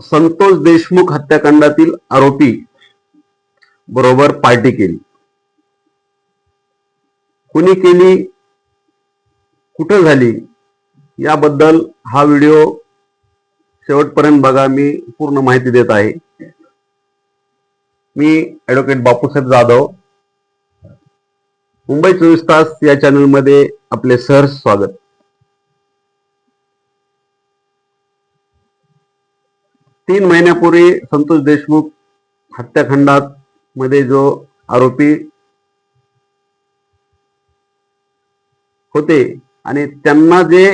संतोष देशमुख हत्याकांडातील आरोपी बरोबर पार्टी केली. कुणी केली? कुठं झाली? याबद्दल हा व्हिडिओ शेवटपर्यंत बघा. मी पूर्ण माहिती देत आहे. मी ऍडव्होकेट बापूसाहेब जाधव. मुंबई चोवीस तास या चॅनलमध्ये आपले सहर्ष स्वागत. तीन महिन्यापूर्वी संतोष देशमुख हत्याखंडात मध्ये जो आरोपी होते आणि त्यांना जे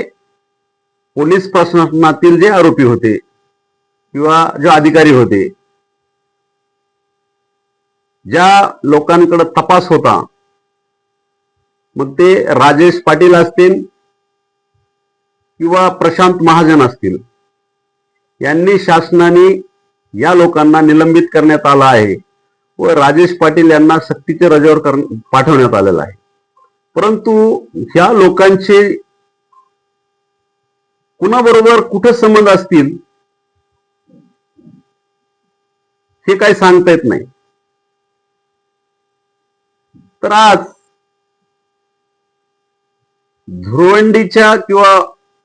पोलीस प्रशासनातील जे आरोपी होते किंवा जे अधिकारी होते ज्या लोकांकडे तपास होता मग ते राजेश पाटील असतील किंवा प्रशांत महाजन असतील. यांनी शासनाने या लोकांना निलंबित करण्यात आलं आहे व राजेश पाटील यांना सक्तीच्या रजेवर कर पाठवण्यात आलेलं आहे. परंतु ह्या लोकांचे कुणाबरोबर कुठे संबंध असतील हे काही सांगता येत नाही. तर आज धुरवंडीच्या किंवा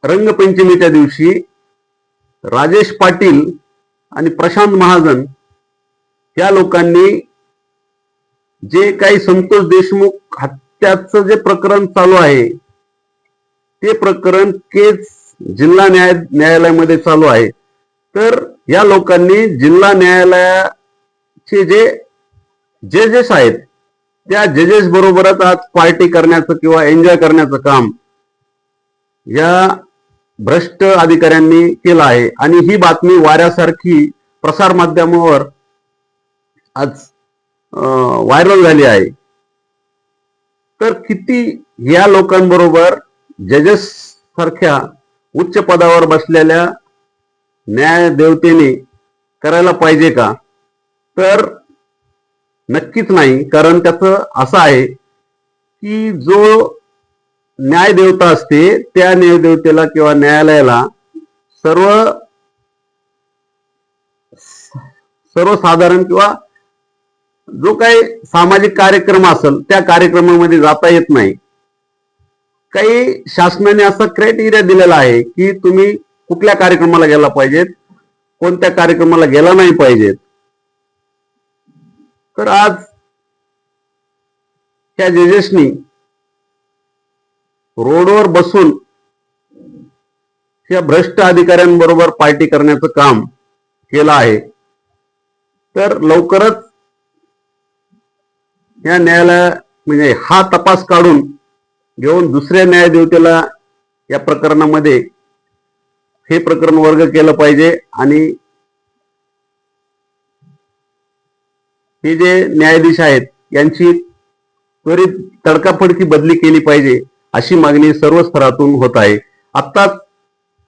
रंगपंचमीच्या दिवशी राजेश पाटील आणि प्रशांत महाजन या लोकांनी जे काही संतोष देशमुख हत्याचं जे प्रकरण चालू आहे ते प्रकरण केस जिल्हा न्याय न्यायालयामध्ये चालू आहे. तर या लोकांनी जिल्हा न्यायालयाचे जे जजेस आहेत त्या जजेस बरोबरच आज पार्टी करण्याचं किंवा एन्जॉय करण्याचं काम या भ्रष्ट अधिकाऱ्यांनी केला आहे. आणि ही बातमी वाऱ्यासारखी प्रसार माध्यमावर आज व्हायरल झाली आहे. तर किती या लोकांबरोबर जजेस सारख्या उच्च पदावर बसलेल्या न्याय देवतेने करायला पाहिजे का? तर नक्कीच नाही. कारण त्याचं असं आहे की जो न्याय देवता असते त्या न्यायदेवतेला किंवा न्यायालयाला सर्व सर्वसाधारण किंवा जो काही सामाजिक कार्यक्रम असेल त्या कार्यक्रमामध्ये जाता येत नाही. काही शासनाने असा क्रायटेरिया दिलेला आहे की तुम्ही कुठल्या कार्यक्रमाला गेला पाहिजेत कोणत्या कार्यक्रमाला गेला नाही पाहिजेत. तर आज त्या जजेसनी रोडवर बसून या भ्रष्ट अधिकाऱ्यांबरोबर पार्टी करण्याचं काम केलं आहे. तर लवकरच या न्यायालया म्हणजे हा तपास काढून घेऊन दुसऱ्या न्यायदेवतेला या प्रकरणामध्ये हे प्रकरण वर्ग केलं पाहिजे आणि हे जे न्यायाधीश आहेत यांची त्वरित तडकाफडकी बदली केली पाहिजे. अशी मागणी सर्व स्तरातून होत आहे. आत्ताच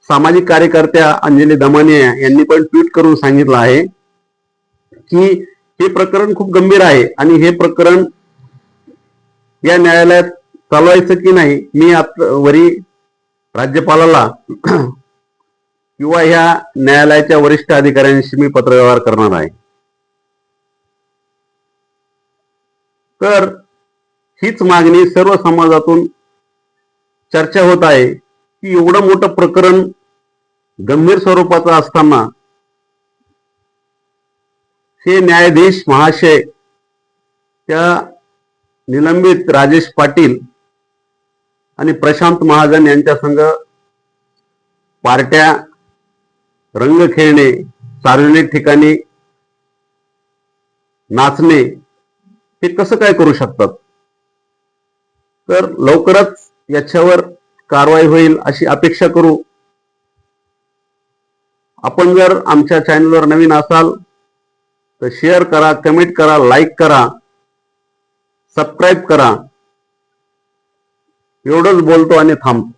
सामाजिक कार्यकर्त्या अंजली दमाने यांनी पण ट्विट करून सांगितलं आहे की हे प्रकरण खूप गंभीर आहे आणि हे प्रकरण या न्यायालयात चालवायचं की नाही मी आता वरी राज्यपालाला किंवा ह्या न्यायालयाच्या वरिष्ठ अधिकाऱ्यांशी मी पत्रव्यवहार करणार आहे. तर हीच मागणी सर्व समाजातून चर्चा होत आहे की एवढं मोठं प्रकरण गंभीर स्वरूपाचं असताना हे न्यायाधीश महाशय त्या निलंबित राजेश पाटील आणि प्रशांत महाजन यांच्या संघ पार्ट्या रंग खेळणे सार्वजनिक ठिकाणी नाचणे हे कसं काय करू शकतात? तर लवकरच याच्यावर कारवाई होईल अशी अपेक्षा करू. आपण जर आमच्या चॅनलवर नवीन असाल तर शेअर करा कमेंट करा लाईक करा सबस्क्राईब करा. एवढंच बोलतो आणि थांबतो.